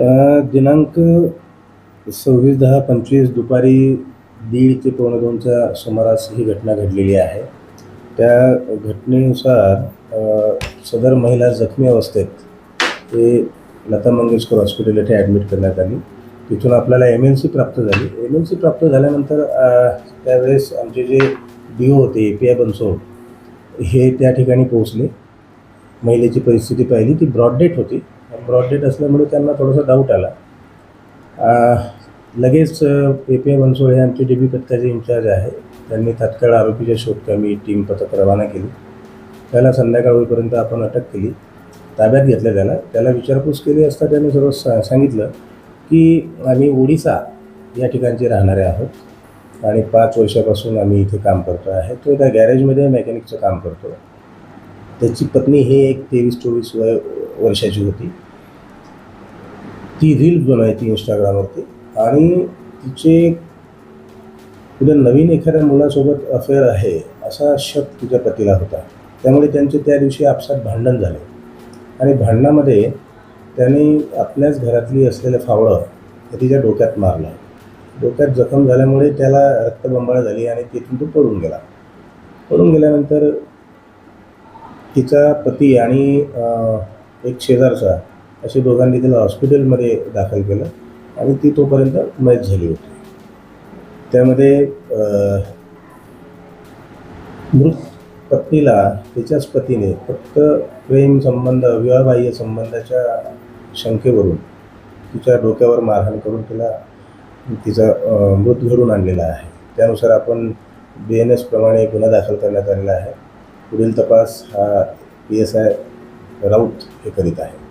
दिनांक सव्वीस दहा पंचवीस दुपारी दीड ते पावणे दोनच्या सुमारास ही घटना घडलेली आहे. त्या घटनेनुसार सदर महिला जखमी अवस्थेत ते लता मंगेशकर हॉस्पिटल येथे ॲडमिट करण्यात आली. तिथून आपल्याला एम एल सी प्राप्त झाली. एम एल सी प्राप्त झाल्यानंतर त्यावेळेस आमचे जे डी ओ होते ए पी आय बनसोड हे त्या ठिकाणी पोहोचले. महिलेची परिस्थिती पाहिली. ती ब्रॉडडेट होती. ब्रॉडेड असल्यामुळे त्यांना थोडासा डाऊट आला. लगेच ए पी आय बनसोळ हे आमचे डी बी पथकाचे इन्चार्ज आहे. त्यांनी तात्काळ आरोपीच्या शोधकामी टीम पथक रवाना केली. त्याला संध्याकाळ होईपर्यंत आपण अटक केली. ताब्यात घेतलं त्याला. त्याला विचारपूस केली असता त्याने सर्व सा सांगितलं की आम्ही ओडिसा या ठिकाणचे राहणारे आहोत आणि पाच वर्षापासून आम्ही इथे काम करतो आहे. तो एका गॅरेजमध्ये मेकॅनिकचं काम करतो. त्याची पत्नी ही एक तेवीस चोवीस वय वर्षाची होती. ती रील बनवायची इंस्टाग्रामवरती आणि तिचे पुढे नवीन एखाद्या मुलासोबत अफेअर आहे असा शक तिच्या पतीला होता. त्यामुळे त्यांचे त्या दिवशी आपसात भांडण झाले. आणि भांडणामध्ये त्याने आपल्याच घरातली असलेलं फावळं हे तिच्या डोक्यात मारलं. डोक्यात जखम झाल्यामुळे त्याला रक्तबंबाळ झाली आणि तिथून तो पडून गेला. पडून गेल्यानंतर तिचा पती आणि एक शेजारचा असे दोघांनी तिला हॉस्पिटलमध्ये दाखल केलं आणि ती तोपर्यंत मयत झाली होती. त्यामध्ये मृत पत्नीला तिच्याच पतीने फक्त प्रेम संबंध विवाहबाह्य संबंधाच्या शंकेवरून तिच्या डोक्यावर मारहाण करून तिला तिचा मृत घडून आणलेला आहे. त्यानुसार आपण बी एन एसप्रमाणे गुन्हा दाखल करण्यात आलेला आहे. पुढील तपास हा पी एस आय राऊत हे करीत आहे.